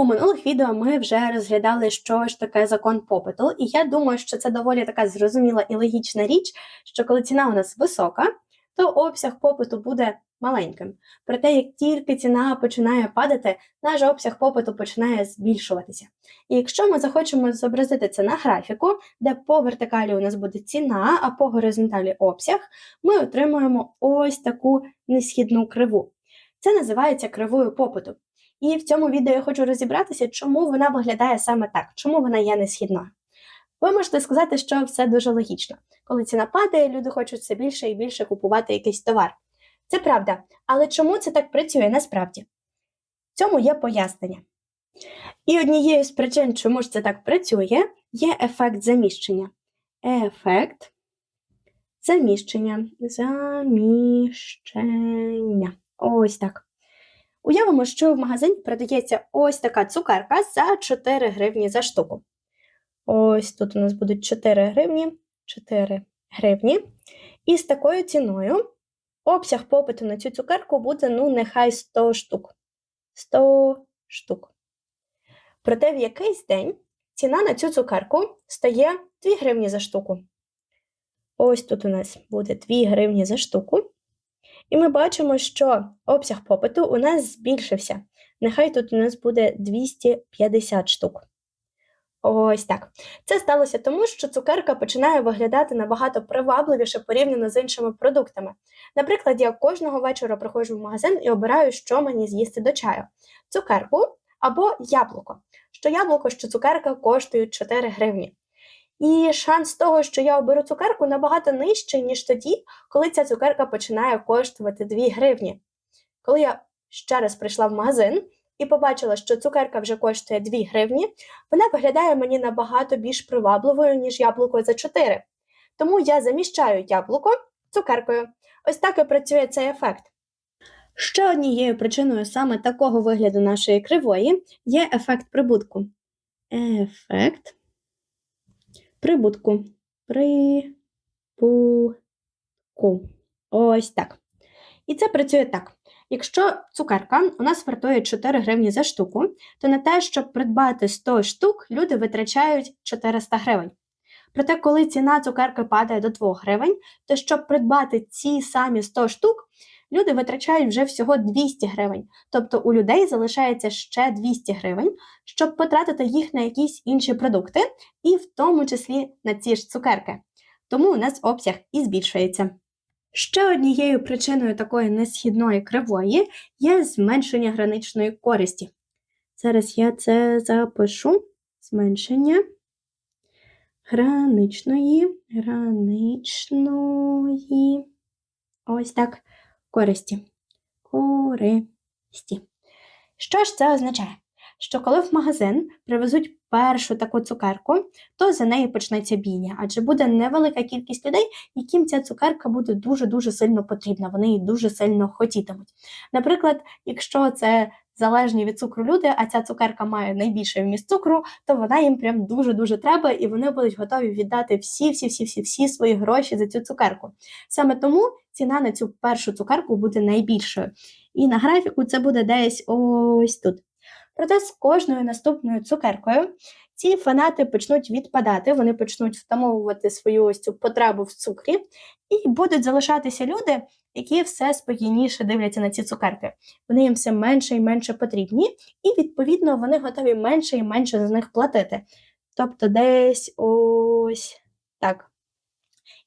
У минулих відео ми вже розглядали, що ж таке закон попиту, і я думаю, що це доволі така зрозуміла і логічна річ, що коли ціна у нас висока, то обсяг попиту буде маленьким. Проте, як тільки ціна починає падати, наш обсяг попиту починає збільшуватися. І якщо ми захочемо зобразити це на графіку, де по вертикалі у нас буде ціна, а по горизонталі обсяг, ми отримуємо ось таку несхідну криву. Це називається кривою попиту. І в цьому відео я хочу розібратися, чому вона виглядає саме так, чому вона є несхідною. Ви можете сказати, що все дуже логічно. Коли ціна падає, люди хочуть все більше і більше купувати якийсь товар. Це правда, але чому це так працює насправді? В цьому є пояснення. І однією з причин, чому ж це так працює, є ефект заміщення. Ефект заміщення. Заміщення. Ось так. Уявимо, що в магазині продається ось така цукерка за 4 гривні за штуку. Ось тут у нас будуть 4 гривні, 4 гривні. І з такою ціною обсяг попиту на цю цукерку буде, ну, нехай 100 штук. 100 штук. Проте в якийсь день ціна на цю цукерку стає 2 гривні за штуку. Ось тут у нас буде 2 гривні за штуку. І ми бачимо, що обсяг попиту у нас збільшився. Нехай тут у нас буде 250 штук. Ось так. Це сталося тому, що цукерка починає виглядати набагато привабливіше порівняно з іншими продуктами. Наприклад, я кожного вечора приходжу в магазин і обираю, що мені з'їсти до чаю: цукерку або яблуко. Що яблуко, що цукерка коштують 4 гривні. І шанс того, що я оберу цукерку, набагато нижчий, ніж тоді, коли ця цукерка починає коштувати 2 гривні. Коли я ще раз прийшла в магазин і побачила, що цукерка вже коштує 2 гривні, вона виглядає мені набагато більш привабливою, ніж яблуко за 4. Тому я заміщаю яблуко цукеркою. Ось так і працює цей ефект. Ще однією причиною саме такого вигляду нашої кривої є ефект прибутку. Ефект прибутку. Прибутку. Ось так. І це працює так. Якщо цукерка у нас вартує 4 гривні за штуку, то на те, щоб придбати 100 штук, люди витрачають 400 гривень. Проте, коли ціна цукерки падає до 2 гривень, то щоб придбати ці самі 100 штук, люди витрачають вже всього 200 гривень. Тобто у людей залишається ще 200 гривень, щоб потратити їх на якісь інші продукти, і в тому числі на ці ж цукерки. Тому у нас обсяг і збільшується. Ще однією причиною такої несхідної кривої є зменшення граничної користі. Зараз я це запишу. Зменшення граничної, граничної, ось так, користі. Користі. Що ж це означає? Що коли в магазин привезуть першу таку цукерку, то за неї почнеться бійня, адже буде невелика кількість людей, яким ця цукерка буде дуже-дуже сильно потрібна, вони її дуже сильно хотітимуть. Наприклад, якщо це залежні від цукру люди, а ця цукерка має найбільший вміст цукру, то вона їм прям дуже-дуже треба, і вони будуть готові віддати всі-всі-всі-всі свої гроші за цю цукерку. Саме тому ціна на цю першу цукерку буде найбільшою. І на графіку це буде десь ось тут. Проте з кожною наступною цукеркою ці фанати почнуть відпадати, вони почнуть втамовувати свою ось цю потребу в цукрі, і будуть залишатися люди, які все спокійніше дивляться на ці цукерки. Вони їм все менше і менше потрібні, і, відповідно, вони готові менше і менше за них платити. Тобто десь ось так.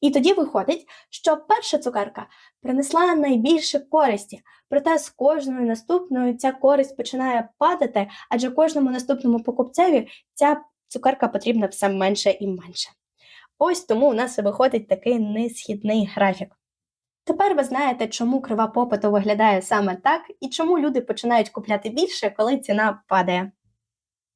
І тоді виходить, що перша цукерка принесла найбільше користі, проте з кожною наступною ця користь починає падати, адже кожному наступному покупцеві ця цукерка потрібна все менше і менше. Ось тому у нас виходить такий несхідний графік. Тепер ви знаєте, чому крива попиту виглядає саме так і чому люди починають купляти більше, коли ціна падає.